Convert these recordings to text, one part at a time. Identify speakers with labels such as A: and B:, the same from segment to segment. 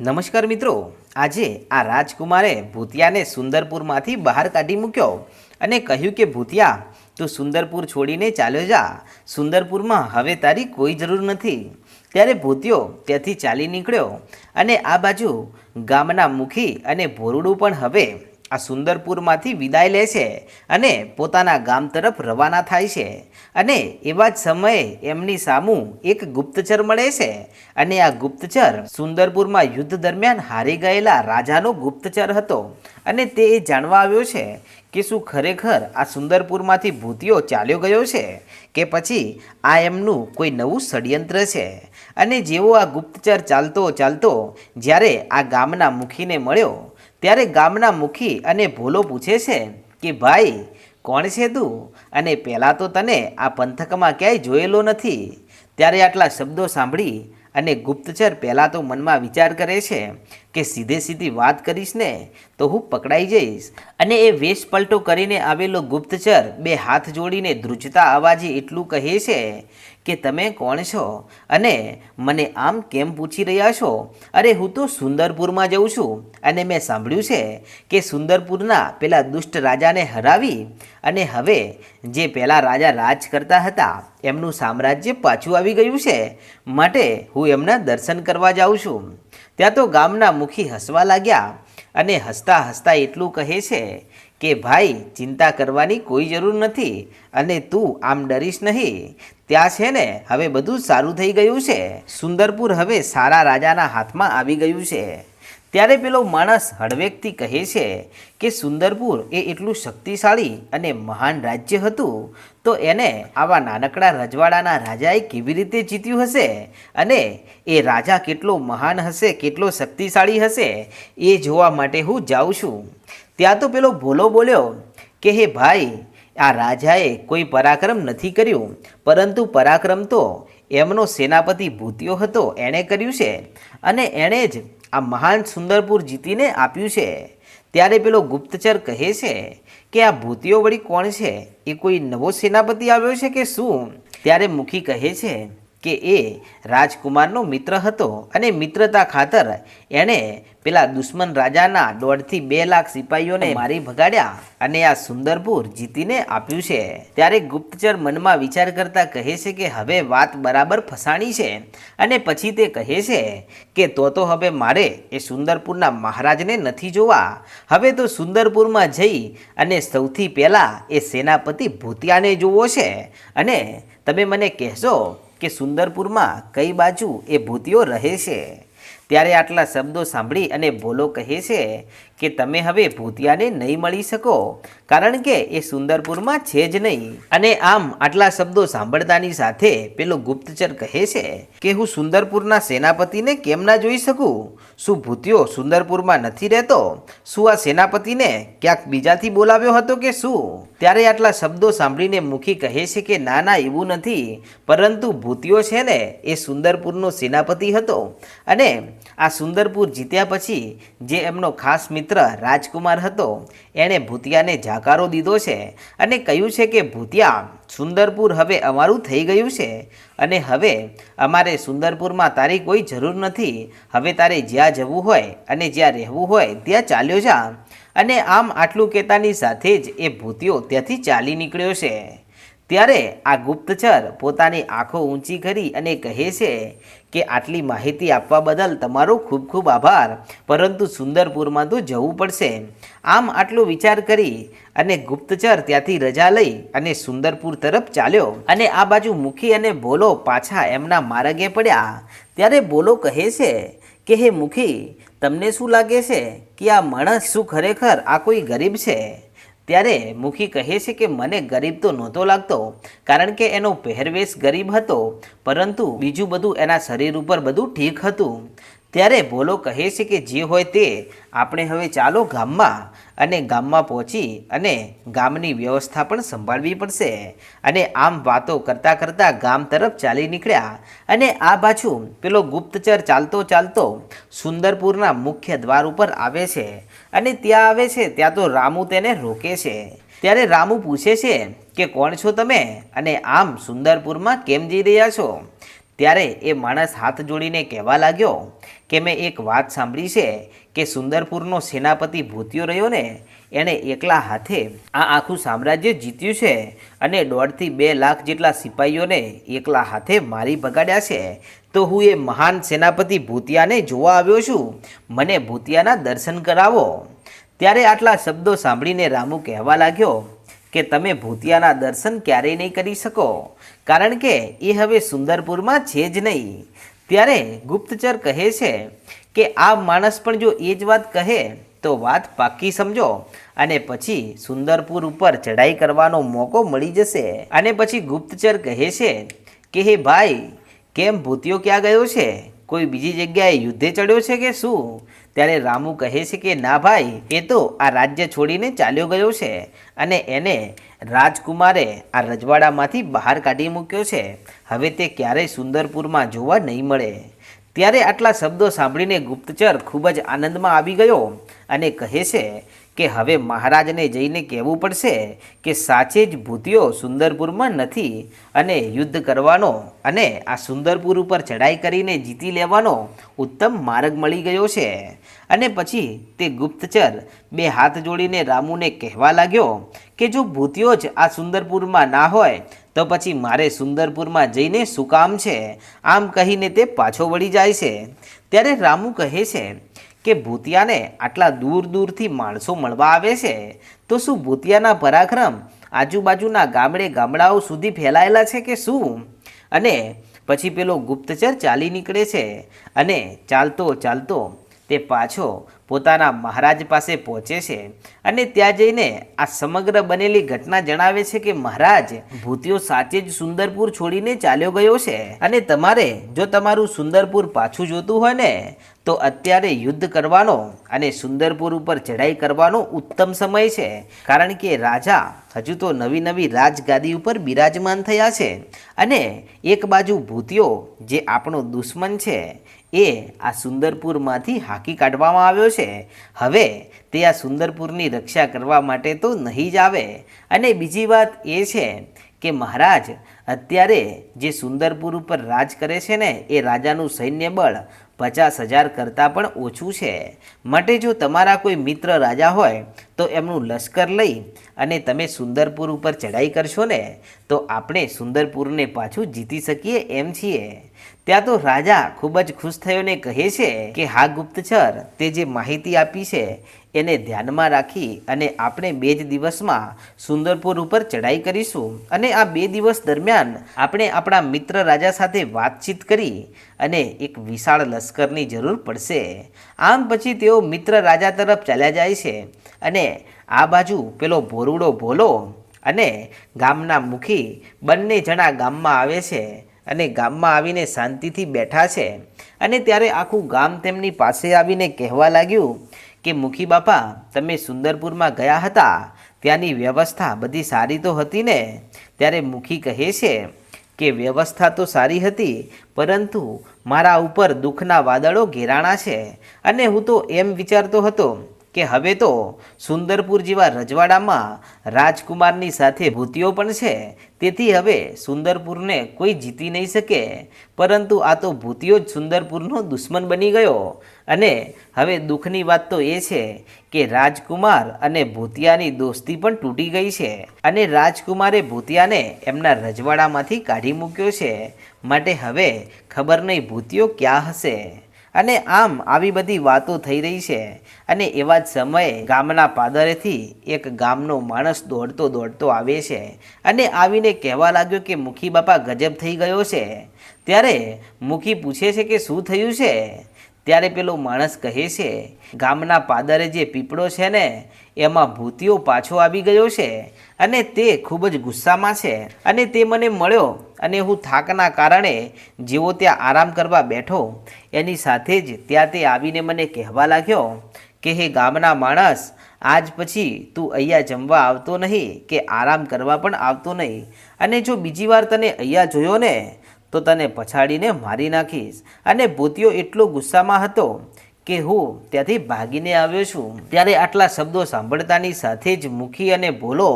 A: નમસ્કાર મિત્રો. આજે આ રાજકુમારે ભૂતિયાને સુંદરપુરમાંથી બહાર કાઢી મૂક્યો અને કહ્યું કે, ભૂતિયા, તું સુંદરપુર છોડીને ચાલ્યો જા. સુંદરપુરમાં હવે તારી કોઈ જરૂર નથી. ત્યારે ભૂતિયો ત્યાંથી ચાલી નીકળ્યો અને આ બાજુ ગામના મુખી અને ભોરડું પણ હવે આ સુંદરપુરમાંથી વિદાય લે છે અને પોતાના ગામ તરફ રવાના થાય છે. અને એવા જ સમયે એમની સામું એક ગુપ્તચર મળે છે અને આ ગુપ્તચર સુંદરપુરમાં યુદ્ધ દરમિયાન હારી ગયેલા રાજાનો ગુપ્તચર હતો. અને તે એ જાણવા આવ્યો છે કે શું ખરેખર આ સુંદરપુરમાંથી ભૂતિયો ચાલ્યો ગયો છે કે પછી આ એમનું કોઈ નવું ષડયંત્ર છે. અને જેવો આ ગુપ્તચર ચાલતો ચાલતો જ્યારે આ ગામના મુખીને મળ્યો ત્યારે ગામના મુખી અને ભોલો પૂછે છે કે, ભાઈ, કોણ છે તું? અને પહેલાં તો તને આ પંથકમાં ક્યાંય જોયેલો નથી. ત્યારે આટલા શબ્દો સાંભળી અને ગુપ્તચર પહેલાં તો મનમાં વિચાર કરે છે કે, સીધે સીધી વાત કરીશ ને, તો હું પકડાઈ જઈશ. અને એ વેશ પલટો કરીને આવેલો ગુપ્તચર બે હાથ જોડીને ધ્રુજતા અવાજે એટલું કહે છે કે તમે કોણ છો? અને મને આમ કેમ પૂછી રહ્યા છો? અરે, હું તો સુંદરપુરમાં જઉં છું. અને મેં સાંભળ્યું છે કે સુંદરપુરના પેલા દુષ્ટ રાજાને હરાવી અને હવે જે પહેલાં રાજા રાજ કરતા હતા, એમનું સામ્રાજ્ય પાછું આવી ગયું છે. માટે હું એમના દર્શન કરવા જાઉં છું. ત્યાં તો ગામના મુખી હસવા લાગ્યા અને હસતા હસતા એટલું કહે છે કે ભાઈ, ચિંતા કરવાની કોઈ જરૂર નથી અને તું આમ ડરીશ નહીં. ત્યાં છે ને, હવે બધું સારું થઈ ગયું છે. સુંદરપુર હવે સારા રાજાના હાથમાં આવી ગયું છે. ત્યારે પેલો માણસ હળવેકથી કહે છે કે સુંદરપુર એ એટલું શક્તિશાળી અને મહાન રાજ્ય હતું, તો એને આવા નાનકડા રજવાડાના રાજાએ કેવી રીતે જીત્યું હશે? અને એ રાજા કેટલો મહાન હશે, કેટલો શક્તિશાળી હશે, એ જોવા માટે હું જાઉં છું. ત્યાં તો પેલો ભોલો બોલ્યો કે, હે ભાઈ, આ રાજાએ કોઈ પરાક્રમ નથી કર્યું, પરંતુ પરાક્રમ તો એમનો સેનાપતિ ભૂતિયો હતો, એણે કર્યું છે. અને એણે જ આ મહાન સુંદરપુર જીતીને આપ્યું છે. ત્યારે પેલો ગુપ્તચર કહે છે કે આ ભૂતિયો વળી કોણ છે? એ કોઈ નવો સેનાપતિ આવ્યો છે કે શું? ત્યારે મુખી કહે છે કે એ રાજકુમારનો મિત્ર હતો અને મિત્રતા ખાતર એણે પેલા દુશ્મન રાજાના દોઢથી બે લાખ સિપાહીઓને મારી ભગાડ્યા અને આ સુંદરપુર જીતીને આપ્યું છે. ત્યારે ગુપ્તચર મનમાં વિચાર કરતા કહે છે કે હવે વાત બરાબર ફસાણી છે અને પછી તે કહે છે કે તો તો હવે મારે એ સુંદરપુરના મહારાજને નથી જોવા. હવે તો સુંદરપુરમાં જઈ અને સૌથી પહેલાં એ સેનાપતિ ભૂતિયાને જોવો છે. અને તમે મને કહેશો કે સુંદરપુરમાં કઈ બાજુ એ ભૂતિઓ રહે છે? ત્યારે આટલા શબ્દો સાંભળી અને ભોલો કહે છે કે તમે હવે ભૂતિયાને નહીં મળી શકો, કારણ કે એ સુંદરપુરમાં છે જ નહીં. અને આમ આટલા શબ્દો સાંભળતાની સાથે પેલો ગુપ્તચર કહે છે કે હું સુંદરપુરના સેનાપતિને કેમ ના જોઈ શકું? શું ભૂતિયો સુંદરપુરમાં નથી રહેતો? શું આ સેનાપતિને ક્યાંક બીજાથી બોલાવ્યો હતો કે શું? ત્યારે આટલા શબ્દો સાંભળીને મુખી કહે છે કે ના ના, એવું નથી. પરંતુ ભૂતિયો છે ને, એ સુંદરપુરનો સેનાપતિ હતો. અને આ સુંદરપુર જીત્યા પછી જે એમનો ખાસ મિત્ર રાજકુમાર હતો, એણે ભૂતિયાને જાકારો દીધો છે અને કહ્યું છે કે, ભૂતિયા, સુંદરપુર હવે અમારું થઈ ગયું છે. અને હવે અમારે સુંદરપુરમાં તારી કોઈ જરૂર નથી. હવે તારે જ્યાં જવું હોય અને જ્યાં રહેવું હોય, ત્યાં ચાલ્યો જા. અને આમ આટલું કહેતાની સાથે જ એ ભૂતિયો ત્યાંથી ચાલી નીકળ્યો છે. ત્યારે આ ગુપ્તચર પોતાની આંખો ઊંચી કરી અને કહે છે કે આટલી માહિતી આપવા બદલ તમારો ખૂબ ખૂબ આભાર, પરંતુ સુંદરપુરમાં તો જવું પડશે. આમ આટલો વિચાર કરી અને ગુપ્તચર ત્યાંથી રજા લઈ અને સુંદરપુર તરફ ચાલ્યો. અને આ બાજુ મુખી અને બોલો પાછા એમના માર્ગે પડ્યા. ત્યારે બોલો કહે છે કે હે મુખી, તમને શું લાગે છે કે આ માણસ શું ખરેખર આ કોઈ ગરીબ છે? ત્યારે મુખી કહે છે કે મને ગરીબ તો નહોતો લાગતો, કારણ કે એનો પહેરવેશ ગરીબ હતો, પરંતુ બીજું બધું એના શરીર ઉપર બધું ઠીક હતું. ત્યારે ભોલો કહે છે કે જે હોય તે આપણે હવે ચાલો ગામમાં અને ગામમાં પહોંચી અને ગામની વ્યવસ્થા પણ સંભાળવી પડશે. અને આમ વાતો કરતાં કરતાં ગામ તરફ ચાલી નીકળ્યા અને આ બાજુ પેલો ગુપ્તચર ચાલતો ચાલતો સુંદરપુરના મુખ્ય દ્વાર ઉપર આવે છે અને ત્યાં આવે છે ત્યાં તો રામુ તેને રોકે છે. ત્યારે રામુ પૂછે છે કે કોણ છો તમે? અને આમ સુંદરપુરમાં કેમ જઈ રહ્યા છો? ત્યારે એ માણસ હાથ જોડીને કહેવા લાગ્યો કે મેં એક વાત સાંભળી છે કે સુંદરપુરનો સેનાપતિ ભૂતિયો રહ્યો ને, એણે એકલા હાથે આ આખું સામ્રાજ્ય જીત્યું છે અને દોઢથી બે લાખ જેટલા સિપાહીઓને એકલા હાથે મારી ભગાડ્યા છે. તો હું એ મહાન સેનાપતિ ભૂતિયાને જોવા આવ્યો છું. મને ભૂતિયાના દર્શન કરાવો. ત્યારે આટલા શબ્દો સાંભળીને રામુ કહેવા લાગ્યો કે તમે ભૂતિયાના દર્શન ક્યારેય નહીં કરી શકો. કારણ કે એ હવે સુંદરપુરમાં છે જ નહીં. ત્યારે ગુપ્તચર કહે છે કે આ માણસ પણ જો એ જ વાત કહે, તો વાત પાક્કી સમજો અને પછી સુંદરપુર ઉપર ચઢાઈ કરવાનો મોકો મળી જશે. અને પછી ગુપ્તચર કહે છે કે, હે ભાઈ, કેમ ભૂતિયો ક્યાં ગયો છે? કોઈ બીજી જગ્યાએ યુદ્ધે ચડ્યો છે કે શું? ત્યારે રામુ કહે છે કે, ના ભાઈ, એ તો આ રાજ્ય છોડીને ચાલ્યો ગયો છે અને એને રાજકુમારે આ રજવાડામાંથી બહાર કાઢી મૂક્યો છે. હવે તે ક્યારેય સુંદરપુરમાં જોવા નહીં મળે. ત્યારે આટલા શબ્દો સાંભળીને ગુપ્તચર ખૂબ જ આનંદમાં આવી ગયો અને કહે છે કે હવે મહારાજને જઈને કહેવું પડશે કે સાચે જ ભૂતિઓ સુંદરપુરમાં નથી અને યુદ્ધ કરવાનો અને આ સુંદરપુર ઉપર ચઢાઈ કરીને જીતી લેવાનો ઉત્તમ માર્ગ મળી ગયો છે. અને પછી તે ગુપ્તચર બે હાથ જોડીને રામુને કહેવા લાગ્યો કે જો ભૂતિઓ જ આ સુંદરપુરમાં ના હોય તો પછી મારે સુંદરપુરમાં જઈને શું કામ છે? આમ કહીને તે પાછો વળી જાય છે. ત્યારે રામુ કહે છે કે, ભૂતિયાને આટલા દૂર દૂરથી માણસો મળવા આવે છે. તો શું ભૂતિયાના પરાક્રમ આજુબાજુના ગામડે ગામડાઓ સુધી ફેલાયેલા છે કે શું? અને પછી પેલો ગુપ્તચર ચાલી નીકળે છે. અને ચાલતો ચાલતો તે પાછો પોતાના મહારાજ પાસે પહોંચે છે અને ત્યાં જઈને આ સમગ્ર બનેલી ઘટના જણાવે છે કે મહારાજ ભૂતિયો સાચે જ સુંદરપુર છોડીને ચાલ્યો ગયો છે અને તમારે જો તમારું સુંદરપુર પાછું જોતું હોય ને, તો અત્યારે યુદ્ધ કરવાનો અને સુંદરપુર ઉપર ચઢાઈ કરવાનો ઉત્તમ સમય છે. કારણ કે રાજા હજુ તો નવી નવી રાજગાદી ઉપર બિરાજમાન થયા છે અને એક બાજુ ભૂતિયો જે આપણો દુશ્મન છે એ આ સુંદરપુરમાંથી હાકી કાઢવામાં આવ્યો છે. હવે તે આ સુંદરપુરની રક્ષા કરવા માટે તો નહીં જ આવે. અને બીજી વાત એ છે કે મહારાજ અત્યારે જે સુંદરપુર ઉપર રાજ કરે છે ને, એ રાજાનું સૈન્ય બળ પચાસ હજાર કરતાં પણ ઓછું છે. માટે જો તમારા કોઈ મિત્ર રાજા હોય, તો એમનું લશ્કર લઈ અને તમે સુંદરપુર ઉપર ચઢાઈ કરશો ને, તો આપણે સુંદરપુરને પાછું જીતી શકીએ એમ છીએ. ત્યાં તો રાજા ખૂબ જ ખુશ થયો ને કહે છે કે, હા, ગુપ્તચર, તે જે માહિતી આપી છે, એને ધ્યાનમાં રાખી અને આપણે બે જ દિવસમાં સુંદરપુર ઉપર ચઢાઈ કરીશું. અને આ બે દિવસ દરમિયાન આપણે આપણા મિત્ર રાજા સાથે વાતચીત કરી અને એક વિશાળ લશ્કરની જરૂર પડશે. આમ પછી તેઓ મિત્ર રાજા તરફ ચાલ્યા જાય છે અને આ બાજુ પેલો ભોરુડો ભોલો અને ગામના મુખી બંને જણા ગામમાં આવે છે અને ગામમાં આવીને શાંતિથી બેઠા છે. અને ત્યારે આખું ગામ તેમની પાસે આવીને કહેવા લાગ્યું કે મુખી બાપા, તમે સુંદરપુરમાં ગયા હતા? ત્યાંની વ્યવસ્થા બધી સારી તો હતી ને? ત્યારે મુખી કહે છે કે, વ્યવસ્થા તો સારી હતી, પરંતુ મારા ઉપર દુઃખના વાદળો ઘેરાણા છે. અને હું તો એમ વિચારતો હતો કે હવે તો સુંદરપુર જેવા રજવાડામાં રાજકુમારની સાથે ભૂતિઓ પણ છે. તેથી હવે સુંદરપુરને કોઈ જીતી નહીં શકે. પરંતુ આ તો ભૂતિઓ જ સુંદરપુરનો દુશ્મન બની ગયો. અને હવે દુઃખની વાત તો એ છે કે રાજકુમાર અને ભૂતિયાની દોસ્તી પણ તૂટી ગઈ છે. અને રાજકુમારે ભૂતિયાને એમના રજવાડામાંથી કાઢી મૂક્યો છે. માટે હવે ખબર નહીં ભૂતિયો ક્યાં હશે. અને આમ આવી બધી વાતો થઈ રહી છે. અને એવા જ સમયે ગામના પાદરેથી એક ગામનો માણસ દોડતો દોડતો આવે છે. અને આવીને કહેવા લાગ્યો કે મુખી બાપા ગજબ થઈ ગયો છે. ત્યારે મુખી પૂછે છે કે શું થયું છે? ત્યારે પેલો માણસ કહે છે, ગામના પાદરે જે પીપળો છે ને, એમાં ભૂતિયો પાછો આવી ગયો છે અને તે ખૂબ જ ગુસ્સામાં છે. અને તે મને મળ્યો અને હું થાકના કારણે જેવો ત્યાં આરામ કરવા બેઠો, એની સાથે જ ત્યાં તે આવીને મને કહેવા લાગ્યો કે, હે ગામના માણસ, આજ પછી તું અહીંયા જમવા આવતો નહીં કે આરામ કરવા પણ આવતો નહીં? અને જો બીજી વાર તને અહીંયા જોયો ને તો તને પછાડીને મારી નાખીશ. અને ભૂતિયો એટલો ગુસ્સામાં હતો કે હું ત્યાંથી ભાગીને આવ્યો છું. ત્યારે આટલા શબ્દો સાંભળતાની સાથે જ મુખી અને ભોલો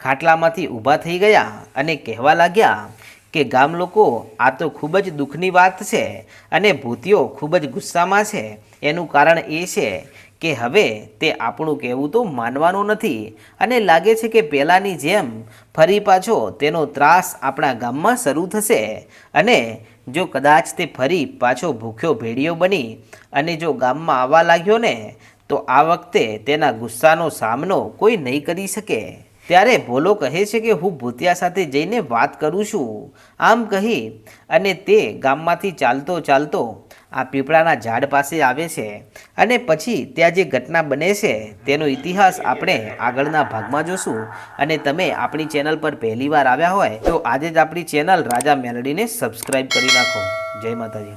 A: ખાટલામાંથી ઊભા થઈ ગયા અને કહેવા લાગ્યા કે, ગામ લોકો, આ તો ખૂબ જ દુઃખની વાત છે અને ભૂતિયો ખૂબ જ ગુસ્સામાં છે. એનું કારણ એ છે કે હવે તે આપણું કહેવું તો માનવાનું નથી અને લાગે છે કે પહેલાંની જેમ ફરી પાછો તેનો ત્રાસ આપણા ગામમાં શરૂ થશે અને જો કદાચ તે ફરી પાછો ભૂખ્યો ભેડિયો બની અને જો ગામમાં આવવા લાગ્યો ને, તો આ વખતે તેના ગુસ્સાનો સામનો કોઈ નહીં કરી શકે. ત્યારે ભોલો કહે છે કે હું ભૂતિયા સાથે જઈને વાત કરું છું. આમ કહી અને તે ગામમાંથી ચાલતો ચાલતો આ પીપળાના ઝાડ પાસે આવે છે અને પછી ત્યાં જે ઘટના બને છે તેનો ઇતિહાસ આપણે આગળના ભાગમાં જોશું. અને તમે આપણી ચેનલ પર પહેલીવાર આવ્યા હોય તો આજે જ આપણી ચેનલ રાજા મેલડીને સબસ્ક્રાઈબ કરી નાખો. જય માતાજી.